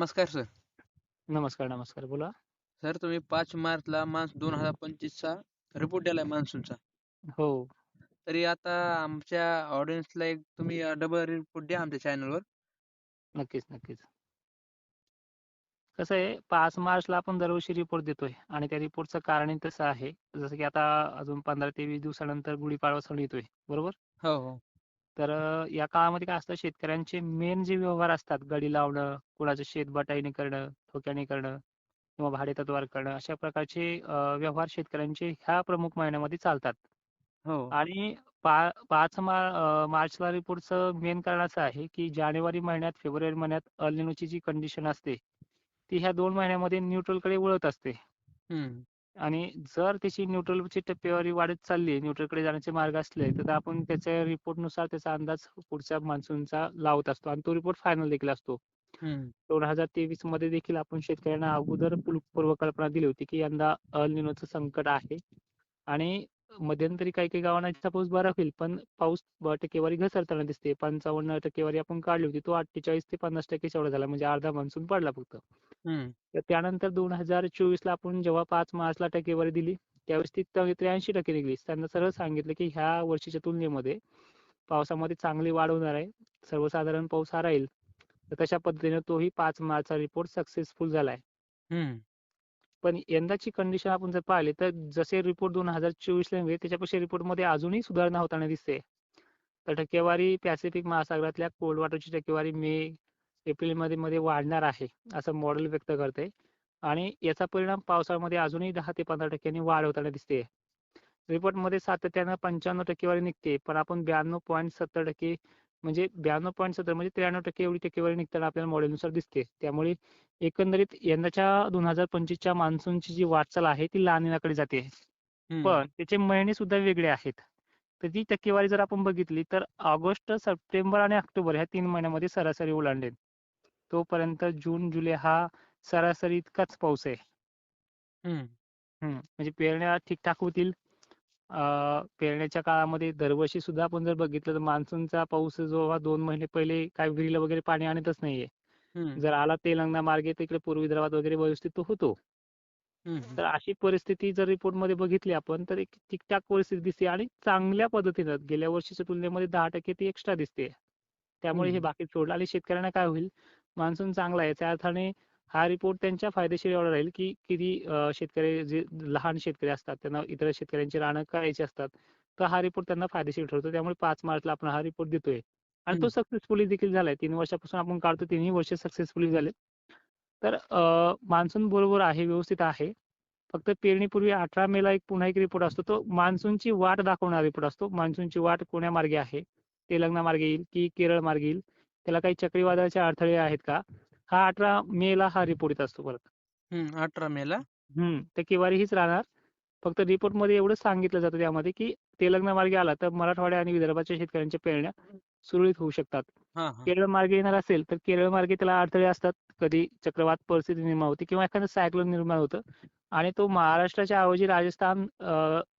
नमस्कार सर. नमस्कार नमस्कार. बोला. सर तुम्ही पाच मार्चला मान्स दोन हजार पंचवीसचा रिपोर्ट दिलाय मान्सूनचा हो. तरी आता आमच्या ऑडियन्सला एक तुम्ही डबल रिपोर्ट द्या आमच्या चॅनलवर नक्कीच नक्कीच. कसं आहे पाच मार्चला आपण दरवर्षी रिपोर्ट देतोय आणि त्या रिपोर्टचं कारण तसं आहे. जसं की आता अजून पंधरा ते वीस दिवसानंतर गुढीपाडवा सण येतोय. बरोबर? हो हो. तर या काळामध्ये काय असतं शेतकऱ्यांचे मेन जे व्यवहार असतात गडी लावणं कुणाचं शेत बटाईने करणं ठोक्याने करणं किंवा भाडे तत्वावर करणं अशा प्रकारचे व्यवहार शेतकऱ्यांचे ह्या प्रमुख महिन्यामध्ये चालतात. हो. आणि पा पाच अं, मार्चला रिपोर्टचं मेन कारण असं आहे की जानेवारी महिन्यात फेब्रुवारी महिन्यात अल्निनोची जी कंडिशन असते ती ह्या दोन महिन्यामध्ये न्यूट्रलकडे वळत असते. हम्म. आणि जर त्याची न्यूट्रलची टप्पेवारी वाढत चालली न्यूट्रलकडे जाण्याचे मार्ग असले तर आपण त्याच्या रिपोर्टनुसार त्याचा अंदाज पुढच्या मान्सूनचा लावत असतो आणि तो रिपोर्ट फायनल देखील असतो. दोन हजार तेवीसमध्ये देखील आपण शेतकऱ्यांना अगोदर पूर्व- पूर्वकल्पना दिली होती की यंदा अल निनोचं संकट आहे आणि मध्यंतरी काही काही गावांना पाऊस बरा होईल पण पाऊस टक्केवारी घसरताना दिसते. पंचावन्न टक्केवारी आपण काढली होती तो अठ्ठेचाळीस ते पन्नास टक्के एवढा झाला म्हणजे अर्धा मान्सून पडला फक्त. तर त्यानंतर दोन हजार चोवीस ला आपण जेव्हा पाच मार्चला टक्केवारी दिली त्यावेळेस ती त्र्याऐंशी टक्के निघली. त्यांना सरळ सांगितलं की ह्या वर्षीच्या तुलनेमध्ये पावसामध्ये चांगली वाढ होणार आहे. सर्वसाधारण पाऊस हा राहील. तर तशा पद्धतीने तोही पाच मार्चचा रिपोर्ट सक्सेसफुल झालाय. हम्म पण यंदाची कंडिशन आपण जर पाहिली तर जसे रिपोर्ट दोन हजार चोवीस ला त्याच्यापेक्षा रिपोर्टमध्ये अजूनही सुधारणा होताना दिसते. तर टक्केवारी पॅसिफिक महासागरातल्या कोल्ड वॉटरची टक्केवारी मे एप्रिलमध्ये मध्ये वाढणार आहे असं मॉडेल व्यक्त करते आणि याचा परिणाम पावसाळ्यामध्ये अजूनही दहा ते पंधरा टक्क्यांनी वाढ होताना दिसते रिपोर्टमध्ये सातत्यानं पंच्याण्णव टक्केवारी निघते पण आपण ब्याण्णव पॉईंट सत्तर टक्के म्हणजे ब्याण्णव पॉईंट सत्तर म्हणजे त्र्याण्णव टक्के एवढी टक्केवारी निघताना आपल्याला मॉडेलनुसार दिसते त्यामुळे एकंदरीत यंदाच्या दोन हजार पंचवीसच्या मान्सूनची जी वाटचाल आहे ती लानिनाकडे जाते. पण त्याचे महिने सुद्धा वेगळे आहेत. तर ती टक्केवारी जर आपण बघितली तर ऑगस्ट सप्टेंबर आणि ऑक्टोबर ह्या तीन महिन्यामध्ये सरासरी ओलांडेल. तोपर्यंत जून जुलै हा सरासरी इतकाच पाऊस आहे. म्हणजे पेरण्या ठीकठाक होतील अं, पेरण्याच्या काळामध्ये दरवर्षी सुद्धा आपण जर बघितलं तर मान्सूनचा पाऊस जेव्हा दोन महिने पहिले काय विहिरीला वगैरे पाणी आणतच नाहीये. जर आला तेलंगणा मार्गे तर इकडे पूर्व विदर्भात वगैरे व्यवस्थित तो होतो. तर अशी परिस्थिती जर रिपोर्टमध्ये बघितली आपण तर एक ठीकठाक परिस्थिती दिसते आणि चांगल्या पद्धतीनं गेल्या वर्षीच्या तुलनेमध्ये दहा टक्के ती एक्स्ट्रा दिसते त्यामुळे हे. बाकी सोडलं आणि शेतकऱ्यांना काय होईल मान्सून चांगला आहे. त्या अर्थाने हा रिपोर्ट त्यांच्या फायदेशीर एवढा राहील की किती शेतकरी जे लहान शेतकरी असतात त्यांना इतर शेतकऱ्यांची रानं करायची असतात तर हा रिपोर्ट त्यांना फायदेशीर ठरतो. त्यामुळे पाच मार्चला आपण हा रिपोर्ट देतोय. आणि तो. सक्सेसफुली देखील झालाय. तीन वर्षापासून आपण काढतो तिन्ही वर्ष सक्सेसफुली झाले तर मान्सून बरोबर आहे व्यवस्थित आहे. फक्त पेरणीपूर्वी अठरा मेला एक पुन्हा एक रिपोर्ट असतो. तो मान्सूनची वाट दाखवणारा रिपोर्ट असतो. मान्सूनची वाट कोण्या मार्गे आहे? तेलंगणा मार्गे येईल की केरळ मार्गे येईल? त्याला काही चक्रीवादळाचे अडथळे आहेत का? हा अठरा मेला हा रिपोर्ट येत असतो परत. अठरा मेला. हम्म टक्केवारी हीच राहणार. फक्त रिपोर्टमध्ये एवढंच सांगितलं जातं त्यामध्ये की तेलंगणा मार्गे आला तर मराठवाड्या आणि विदर्भाच्या शेतकऱ्यांच्या पेरण्या सुरळीत होऊ शकतात. केरळ मार्गे येणार असेल तर केरळ मार्गे त्याला अडथळे असतात. कधी चक्रवात परिस्थिती निर्माण होते किंवा एखादं सायक्लोन निर्माण होतं. आणि तो महाराष्ट्राच्या ऐवजी राजस्थान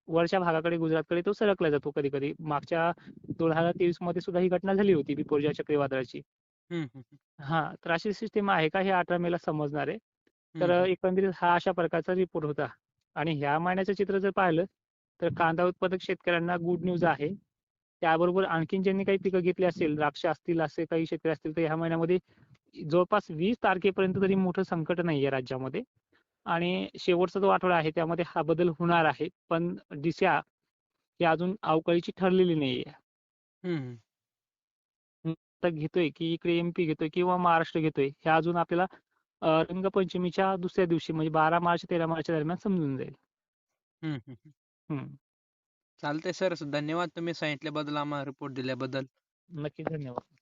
वरच्या भागाकडे गुजरातकडे तो सरकला जातो कधी कधी मागच्या दोन हजार तेवीसमध्ये सुद्धा ही घटना झाली होती बिपोरच्या चक्रीवादळाची. हा तर अशी सिस्टीम आहे का हे अठरा मेला समजणार. आहे तर. एकंदरीत हा अशा प्रकारचा रिपोर्ट होता. आणि ह्या महिन्याचं चित्र जर पाहिलं तर कांदा उत्पादक शेतकऱ्यांना गुड न्यूज आहे. त्याबरोबर आणखीन ज्यांनी काही पिकं घेतली असेल द्राक्ष असतील असे काही शेतकरी असतील तर ह्या महिन्यामध्ये जवळपास वीस तारखेपर्यंत तरी मोठं संकट नाहीये राज्यामध्ये. आणि शेवटचा जो आठवडा आहे त्यामध्ये हा बदल होणार आहे पण दिशा ही अजून अवकाळीची ठरलेली नाहीये. घेतोय की इकडे एमपी घेतोय किंवा महाराष्ट्र घेतोय हे अजून आपल्याला रंगपंचमीच्या दुसऱ्या दिवशी म्हणजे बारा मार्च तेरा मार्चच्या दरम्यान समजून जाईल. चालतंय सर. धन्यवाद तुम्ही सांगितल्याबद्दल आम्हाला रिपोर्ट दिल्याबद्दल. नक्की धन्यवाद.